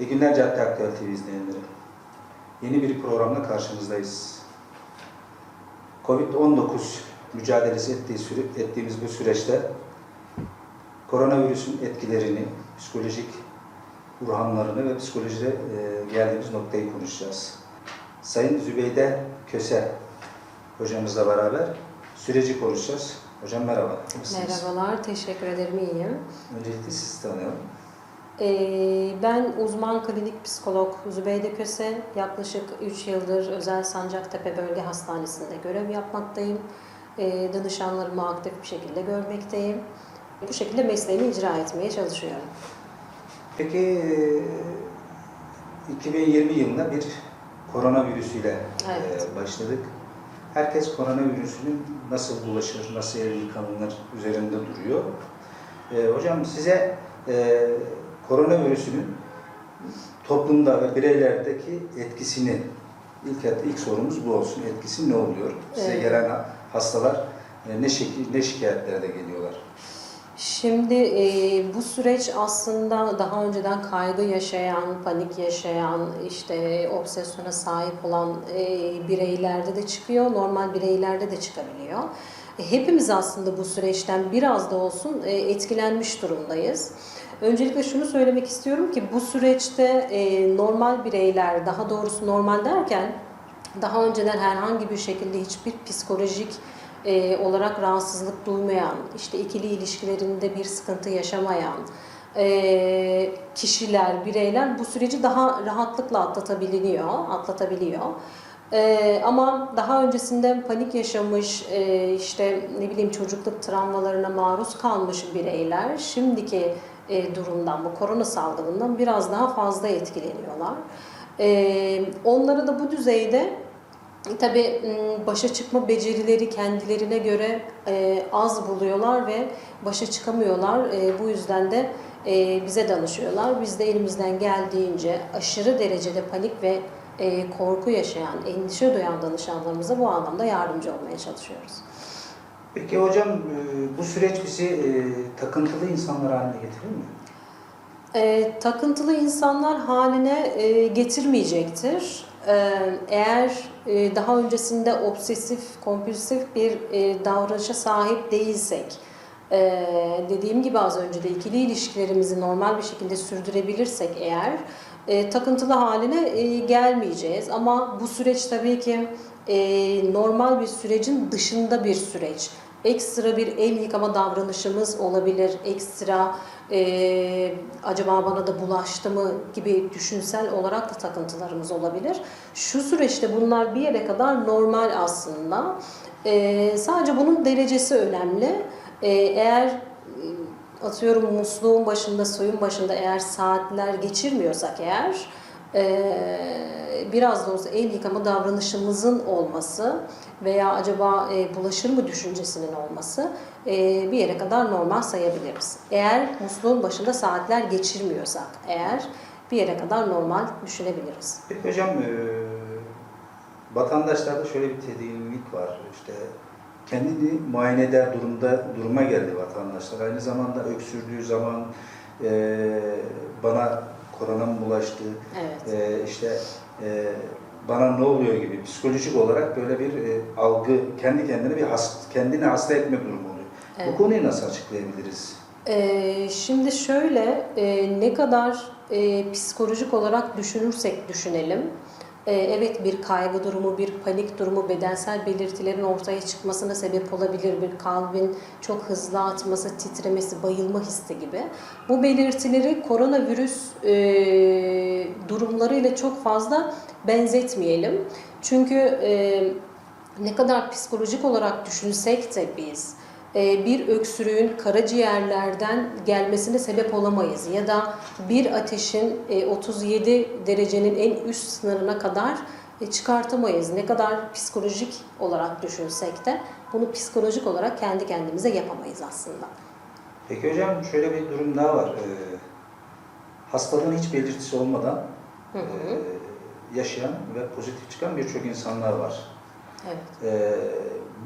İyi günler Cadde Aktüel TV izleyenleri. Yeni bir programla karşınızdayız. Covid-19 mücadelesi ettiği süre, ettiğimiz bu süreçte koronavirüsün etkilerini, psikolojik burhanlarını ve psikolojide e, geldiğimiz noktayı konuşacağız. Sayın Zübeyde Köse hocamızla beraber süreci konuşacağız. Hocam merhaba. nasılsınız? Merhabalar, teşekkür ederim, iyiyim. Öncelikle sizi tanıyalım. Ee, ben uzman klinik psikolog Zübeyde Köse. Yaklaşık 3 yıldır Özel Sancaktepe Bölge Hastanesi'nde görev yapmaktayım. Ee, danışanlarımı aktif bir şekilde görmekteyim. Bu şekilde mesleğimi icra etmeye çalışıyorum. Peki e, 2020 yılında bir koronavirüsüyle Evet. e, başladık. Herkes koronavirüsünün nasıl bulaşır, nasıl yıkanılır üzerinde duruyor. E, hocam size e, koronavirüsünün toplumda ve bireylerdeki etkisini ilk ilk sorumuz bu olsun. Etkisi ne oluyor? Size Evet. gelen ha- hastalar e, ne şekil ne şikayetlere geliyorlar? Şimdi e, bu süreç aslında daha önceden kaygı yaşayan, panik yaşayan, işte obsesyona sahip olan e, bireylerde de çıkıyor, normal bireylerde de çıkabiliyor. E, hepimiz aslında bu süreçten biraz da olsun e, etkilenmiş durumdayız. Öncelikle şunu söylemek istiyorum ki bu süreçte e, normal bireyler, daha doğrusu normal derken daha önceden herhangi bir şekilde hiçbir psikolojik e, olarak rahatsızlık duymayan, işte ikili ilişkilerinde bir sıkıntı yaşamayan e, kişiler, bireyler bu süreci daha rahatlıkla atlatabiliyor, atlatabiliyor. E, ama daha öncesinde panik yaşamış, e, işte ne bileyim çocukluk travmalarına maruz kalmış bireyler şimdiki e, durumdan, bu korona salgınından biraz daha fazla etkileniyorlar. E, onları da bu düzeyde Tabii m, başa çıkma becerileri kendilerine göre e, az buluyorlar ve başa çıkamıyorlar. E, bu yüzden de e, bize danışıyorlar. Biz de elimizden geldiğince aşırı derecede panik ve e, korku yaşayan, endişe duyan danışanlarımıza bu anlamda yardımcı olmaya çalışıyoruz. Peki hocam e, bu süreç bizi e, takıntılı insanlar haline getirir mi? E, takıntılı insanlar haline e, getirmeyecektir. E, eğer e, daha öncesinde obsesif, kompulsif bir e, davranışa sahip değilsek, e, dediğim gibi az önce de ikili ilişkilerimizi normal bir şekilde sürdürebilirsek eğer e, takıntılı haline e, gelmeyeceğiz. Ama bu süreç tabii ki e, normal bir sürecin dışında bir süreç. Ekstra bir el yıkama davranışımız olabilir, ekstra e, acaba bana da bulaştı mı gibi düşünsel olarak da takıntılarımız olabilir. Şu süreçte bunlar bir yere kadar normal aslında. E, sadece bunun derecesi önemli. E, eğer e, atıyorum musluğun başında, suyun başında eğer saatler geçirmiyorsak eğer biraz da olsa el yıkama davranışımızın olması veya acaba e, bulaşır mı düşüncesinin olması e, bir yere kadar normal sayabiliriz. Eğer musluğun başında saatler geçirmiyorsak eğer bir yere kadar normal düşünebiliriz. Peki hocam e, vatandaşlarda şöyle bir tedirginlik var. İşte kendini muayene eder durumda duruma geldi vatandaşlar. Aynı zamanda öksürdüğü zaman bana korona mı bulaştı, Evet. e, işte e, bana ne oluyor gibi psikolojik olarak böyle bir e, algı, kendi kendine bir has, kendini hasta etme durumu oluyor. Evet. Bu konuyu nasıl açıklayabiliriz? Ee, şimdi şöyle e, ne kadar e, psikolojik olarak düşünürsek düşünelim. E, evet bir kaygı durumu, bir panik durumu, bedensel belirtilerin ortaya çıkmasına sebep olabilir. Bir kalbin çok hızlı atması, titremesi, bayılma hissi gibi. Bu belirtileri koronavirüs e, durumlarıyla çok fazla benzetmeyelim. Çünkü e, ne kadar psikolojik olarak düşünsek de biz bir öksürüğün karaciğerlerden gelmesine sebep olamayız ya da bir ateşin e, 37 derecenin en üst sınırına kadar e, çıkartamayız. Ne kadar psikolojik olarak düşünsek de bunu psikolojik olarak kendi kendimize yapamayız aslında. Peki hocam şöyle bir durum daha var. E, hastalığın hiç belirtisi olmadan Hı hı. e, yaşayan ve pozitif çıkan birçok insanlar var. Evet. E,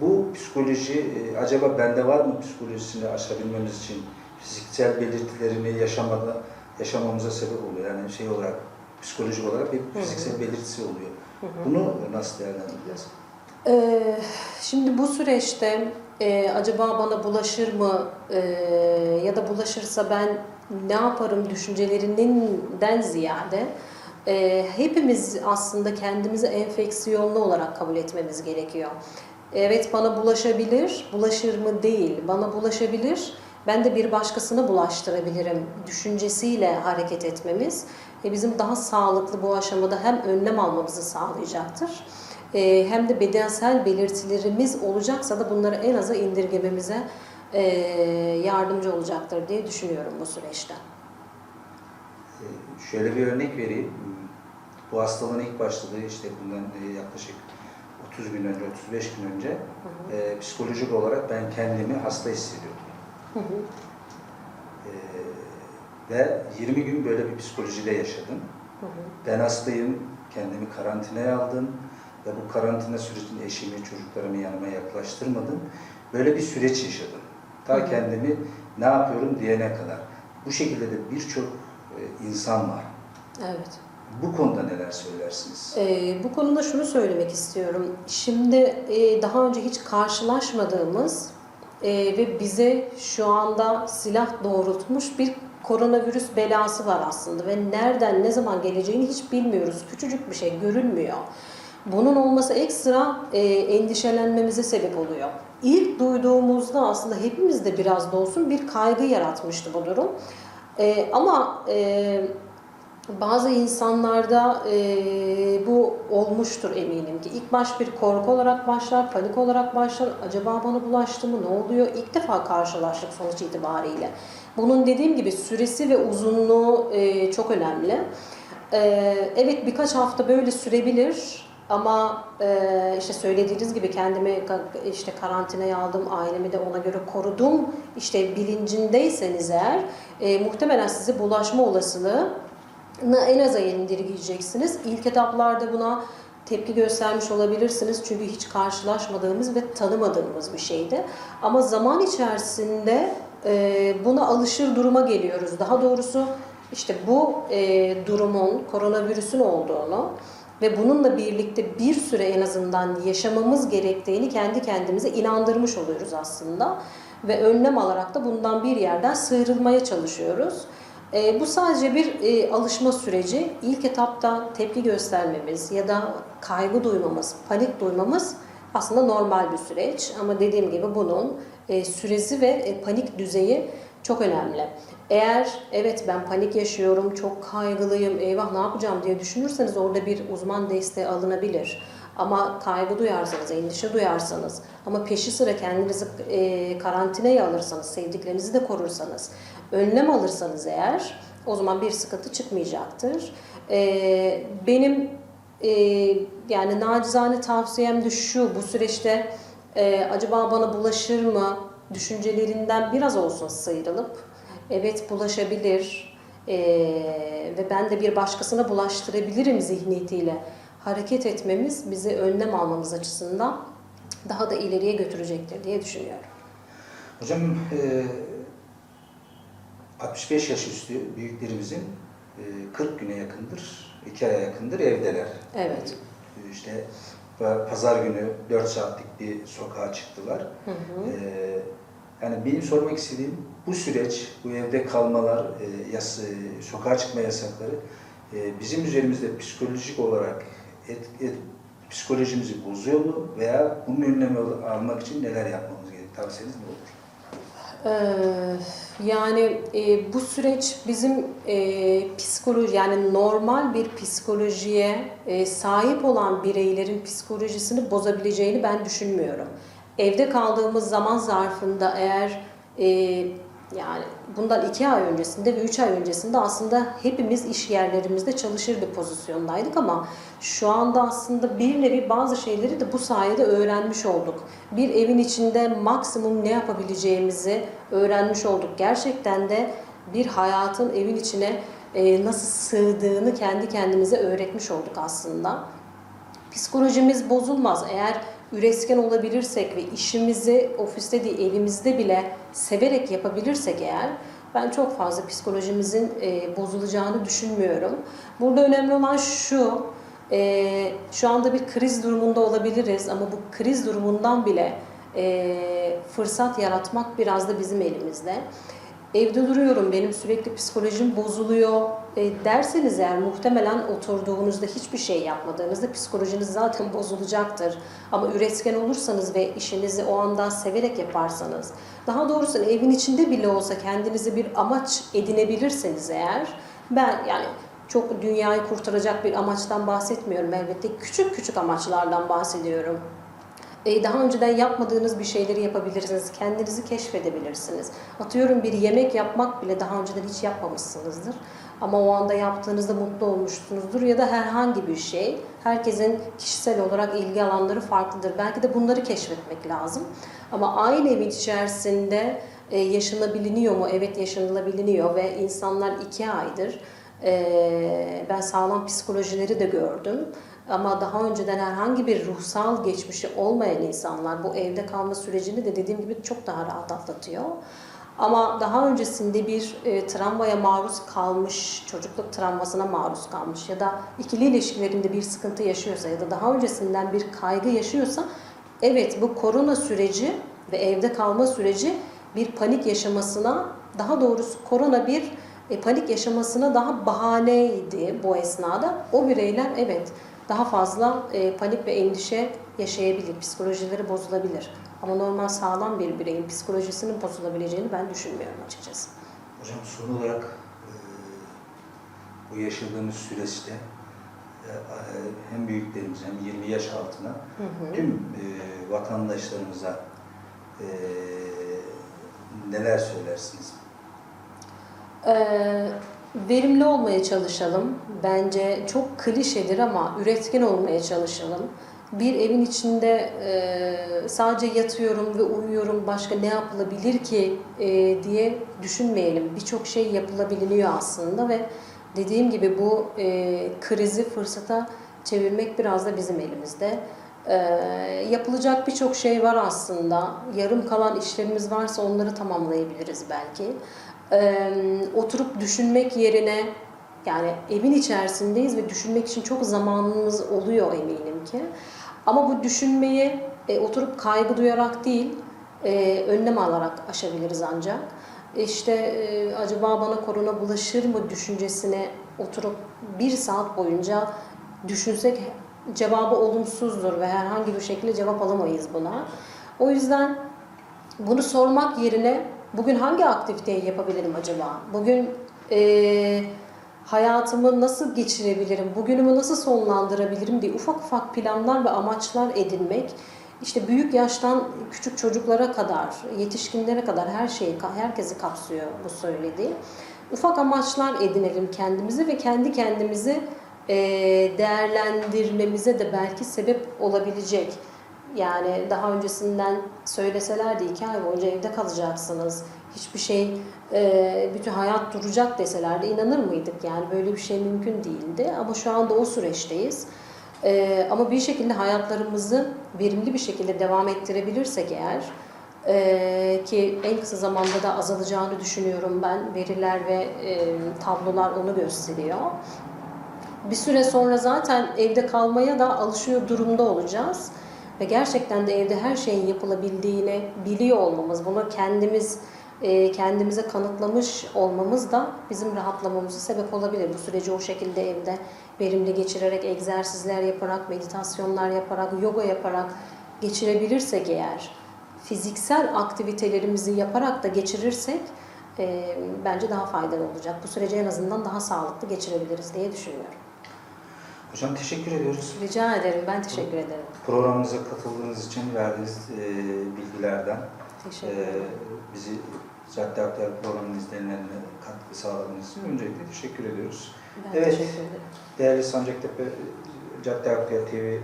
bu psikoloji e, acaba bende var mı psikolojisini aşabilmemiz için fiziksel belirtilerini yaşamada yaşamamıza sebep oluyor. Yani şey olarak, psikolojik olarak bir hı. fiziksel belirtisi oluyor. Hı hı. Bunu nasıl değerlendireceğiz? Ee, şimdi bu süreçte e, acaba bana bulaşır mı e, ya da bulaşırsa ben ne yaparım düşüncelerinden ziyade e, hepimiz aslında kendimizi enfeksiyonlu olarak kabul etmemiz gerekiyor. Evet bana bulaşabilir, bulaşır mı değil, bana bulaşabilir, ben de bir başkasına bulaştırabilirim düşüncesiyle hareket etmemiz e, bizim daha sağlıklı bu aşamada hem önlem almamızı sağlayacaktır. E, hem de bedensel belirtilerimiz olacaksa da bunları en aza indirgememize e, yardımcı olacaktır diye düşünüyorum bu süreçte. Şöyle bir örnek vereyim. Bu hastalığın ilk başladığı işte bundan yaklaşık 30 gün önce, 35 gün önce e, psikolojik olarak ben kendimi hasta hissediyordum. Hı hı. E, ve 20 gün böyle bir psikolojide yaşadım. Hı hı. Ben hastayım, kendimi karantinaya aldım ve bu karantina sürecinde eşimi, çocuklarımı yanıma yaklaştırmadım. Böyle bir süreç yaşadım. Hı Ta hı. kendimi ne yapıyorum diyene kadar. Bu şekilde de birçok e, insan var. Evet. Bu konuda neler söylersiniz? Ee, bu konuda şunu söylemek istiyorum. Şimdi e, daha önce hiç karşılaşmadığımız e, ve bize şu anda silah doğrultmuş bir koronavirüs belası var aslında ve nereden ne zaman geleceğini hiç bilmiyoruz. Küçücük bir şey görünmüyor. Bunun olması ekstra e, endişelenmemize sebep oluyor. İlk duyduğumuzda aslında hepimizde biraz da olsun bir kaygı yaratmıştı bu durum. E, ama e, bazı insanlarda e, bu olmuştur eminim ki. İlk baş bir korku olarak başlar, panik olarak başlar. Acaba bana bulaştı mı, ne oluyor? İlk defa karşılaştık sonuç itibariyle. Bunun dediğim gibi süresi ve uzunluğu e, çok önemli. E, evet birkaç hafta böyle sürebilir ama e, işte söylediğiniz gibi kendimi işte karantinaya aldım, ailemi de ona göre korudum. İşte bilincindeyseniz eğer e, muhtemelen size bulaşma olasılığı en aza indirgeyeceksiniz. İlk etaplarda buna tepki göstermiş olabilirsiniz çünkü hiç karşılaşmadığımız ve tanımadığımız bir şeydi. Ama zaman içerisinde e, buna alışır duruma geliyoruz. Daha doğrusu işte bu e, durumun koronavirüsün olduğunu ve bununla birlikte bir süre en azından yaşamamız gerektiğini kendi kendimize inandırmış oluyoruz aslında. Ve önlem alarak da bundan bir yerden sıyrılmaya çalışıyoruz. E, bu sadece bir e, alışma süreci. İlk etapta tepki göstermemiz ya da kaygı duymamız, panik duymamız aslında normal bir süreç. Ama dediğim gibi bunun e, süresi ve e, panik düzeyi çok önemli. Eğer evet ben panik yaşıyorum, çok kaygılıyım, eyvah ne yapacağım diye düşünürseniz orada bir uzman desteği alınabilir. Ama kaygı duyarsanız, endişe duyarsanız ama peşi sıra kendinizi e, karantinaya alırsanız, sevdiklerinizi de korursanız, önlem alırsanız eğer o zaman bir sıkıntı çıkmayacaktır. E, benim e, yani nacizane tavsiyem de şu bu süreçte e, acaba bana bulaşır mı düşüncelerinden biraz olsun sıyrılıp evet bulaşabilir e, ve ben de bir başkasına bulaştırabilirim zihniyetiyle hareket etmemiz bizi önlem almamız açısından daha da ileriye götürecektir diye düşünüyorum. Hocam e, 65 yaş üstü büyüklerimizin e, 40 güne yakındır, 2 aya yakındır evdeler. Evet. E, işte pa- pazar günü 4 saatlik bir sokağa çıktılar. Hı hı. E, yani benim sormak istediğim bu süreç, bu evde kalmalar, e, yas, e, sokağa çıkma yasakları e, bizim üzerimizde psikolojik olarak et, et, psikolojimizi bozuyor mu veya bunun önlemi al- almak için neler yapmamız gerekiyor? Tavsiyeniz ne olur? Ee, yani e, bu süreç bizim e, psikoloji yani normal bir psikolojiye e, sahip olan bireylerin psikolojisini bozabileceğini ben düşünmüyorum. Evde kaldığımız zaman zarfında eğer e, yani bundan iki ay öncesinde ve üç ay öncesinde aslında hepimiz iş yerlerimizde çalışır bir pozisyondaydık ama şu anda aslında bir nevi bazı şeyleri de bu sayede öğrenmiş olduk. Bir evin içinde maksimum ne yapabileceğimizi öğrenmiş olduk. Gerçekten de bir hayatın evin içine e, nasıl sığdığını kendi kendimize öğretmiş olduk aslında. Psikolojimiz bozulmaz. Eğer üretken olabilirsek ve işimizi ofiste değil evimizde bile severek yapabilirsek eğer ben çok fazla psikolojimizin e, bozulacağını düşünmüyorum. Burada önemli olan şu, e, şu anda bir kriz durumunda olabiliriz ama bu kriz durumundan bile e, fırsat yaratmak biraz da bizim elimizde. Evde duruyorum, benim sürekli psikolojim bozuluyor e, derseniz eğer muhtemelen oturduğunuzda hiçbir şey yapmadığınızda psikolojiniz zaten bozulacaktır. Ama üretken olursanız ve işinizi o anda severek yaparsanız, daha doğrusu evin içinde bile olsa kendinize bir amaç edinebilirseniz eğer, ben yani çok dünyayı kurtaracak bir amaçtan bahsetmiyorum elbette. Küçük küçük amaçlardan bahsediyorum. E, daha önceden yapmadığınız bir şeyleri yapabilirsiniz. Kendinizi keşfedebilirsiniz. Atıyorum bir yemek yapmak bile daha önceden hiç yapmamışsınızdır. Ama o anda yaptığınızda mutlu olmuşsunuzdur ya da herhangi bir şey. Herkesin kişisel olarak ilgi alanları farklıdır. Belki de bunları keşfetmek lazım. Ama aynı evin içerisinde e, yaşanabiliyor mu? Evet yaşanılabiliyor ve insanlar iki aydır e, ben sağlam psikolojileri de gördüm. Ama daha önceden herhangi bir ruhsal geçmişi olmayan insanlar bu evde kalma sürecini de dediğim gibi çok daha rahat atlatıyor. Ama daha öncesinde bir e, travmaya maruz kalmış, çocukluk travmasına maruz kalmış ya da ikili ilişkilerinde bir sıkıntı yaşıyorsa ya da daha öncesinden bir kaygı yaşıyorsa evet bu korona süreci ve evde kalma süreci bir panik yaşamasına daha doğrusu korona bir e, panik yaşamasına daha bahaneydi bu esnada. O bireyler evet daha fazla e, panik ve endişe yaşayabilir, psikolojileri bozulabilir. Ama normal sağlam bir bireyin psikolojisinin bozulabileceğini ben düşünmüyorum açıkçası. Hocam son olarak e, bu yaşadığımız süreçte e, e, hem büyüklerimiz hem 20 yaş altına tüm e, vatandaşlarımıza e, neler söylersiniz? Ee, verimli olmaya çalışalım. Bence çok klişedir ama üretken olmaya çalışalım. Bir evin içinde e, sadece yatıyorum ve uyuyorum başka ne yapılabilir ki e, diye düşünmeyelim. Birçok şey yapılabiliyor aslında ve dediğim gibi bu e, krizi fırsata çevirmek biraz da bizim elimizde. E, yapılacak birçok şey var aslında. Yarım kalan işlerimiz varsa onları tamamlayabiliriz belki. E, oturup düşünmek yerine yani evin içerisindeyiz ve düşünmek için çok zamanımız oluyor eminim ki. Ama bu düşünmeyi e, oturup kaygı duyarak değil, e, önlem alarak aşabiliriz ancak. İşte e, acaba bana korona bulaşır mı düşüncesine oturup bir saat boyunca düşünsek cevabı olumsuzdur ve herhangi bir şekilde cevap alamayız buna. O yüzden bunu sormak yerine bugün hangi aktiviteyi yapabilirim acaba? Bugün e, hayatımı nasıl geçirebilirim? Bugünümü nasıl sonlandırabilirim diye ufak ufak planlar ve amaçlar edinmek. İşte büyük yaştan küçük çocuklara kadar, yetişkinlere kadar her şeyi, herkesi kapsıyor bu söylediği. Ufak amaçlar edinelim kendimizi ve kendi kendimizi e, değerlendirmemize de belki sebep olabilecek. Yani daha öncesinden söyleselerdi iki ay boyunca evde kalacaksınız. Hiçbir şey, e, bütün hayat duracak deselerdi inanır mıydık? Yani böyle bir şey mümkün değildi. Ama şu anda o süreçteyiz. E, ama bir şekilde hayatlarımızı verimli bir şekilde devam ettirebilirsek eğer e, ki en kısa zamanda da azalacağını düşünüyorum ben. Veriler ve tablolar onu gösteriyor. Bir süre sonra zaten evde kalmaya da alışıyor durumda olacağız. Ve gerçekten de evde her şeyin yapılabildiğini biliyor olmamız, bunu kendimiz e, kendimize kanıtlamış olmamız da bizim rahatlamamıza sebep olabilir. Bu süreci o şekilde evde verimli geçirerek, egzersizler yaparak, meditasyonlar yaparak, yoga yaparak geçirebilirsek eğer, fiziksel aktivitelerimizi yaparak da geçirirsek e, bence daha faydalı olacak. Bu süreci en azından daha sağlıklı geçirebiliriz diye düşünüyorum. Hocam teşekkür ediyoruz. Rica ederim, ben teşekkür ederim. Programımıza katıldığınız için verdiğiniz e, bilgilerden Teşekkür e, ederim. bizi Cadde Aktar programının izleyenlerine katkı sağladığınız için öncelikle teşekkür ediyoruz. Ben Evet. teşekkür ederim. Değerli Sancaktepe Cadde Aktar TV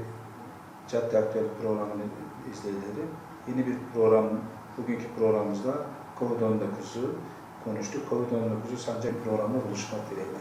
Cadde Aktar programının izleyicileri yeni bir program, bugünkü programımızda COVID-19'u konuştuk. COVID-19'u Sancak programında buluşmak dileğiyle.